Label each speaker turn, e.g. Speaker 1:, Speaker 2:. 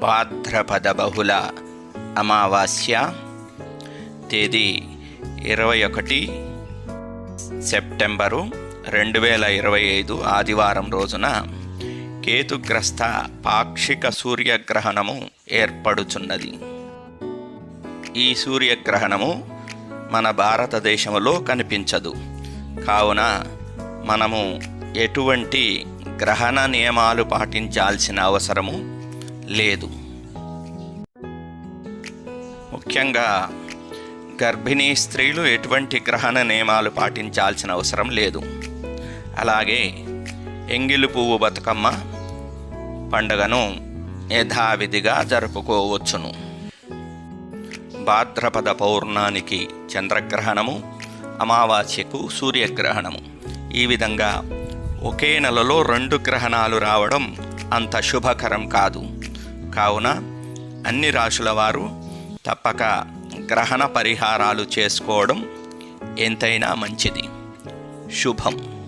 Speaker 1: భాద్రపద బహుళ అమావాస్య తేదీ ఇరవై ఒకటి సెప్టెంబరు రెండు వేల ఇరవై ఐదు ఆదివారం రోజున కేతుగ్రస్త పాక్షిక సూర్యగ్రహణము ఏర్పడుచున్నది. ఈ సూర్యగ్రహణము మన భారతదేశంలో కనిపించదు. కావున మనము ఎటువంటి గ్రహణ నియమాలు పాటించాల్సిన అవసరము లేదు. ముఖ్యంగా గర్భిణీ స్త్రీలు ఎటువంటి గ్రహణ నియమాలు పాటించాల్సిన అవసరం లేదు. అలాగే ఎంగిలి పువ్వు బతుకమ్మ పండుగను యథావిధిగా జరుపుకోవచ్చును. భాద్రపద పౌర్ణానికి చంద్రగ్రహణము అమావాస్యకు సూర్యగ్రహణము. ఈ విధంగా ఒకే నెలలో రెండు గ్రహణాలు రావడం అంత శుభకరం కాదు. కావున అన్ని రాశుల వారు తప్పక గ్రహణ పరిహారాలు చేసుకోవడం ఎంతైనా మంచిది. శుభం.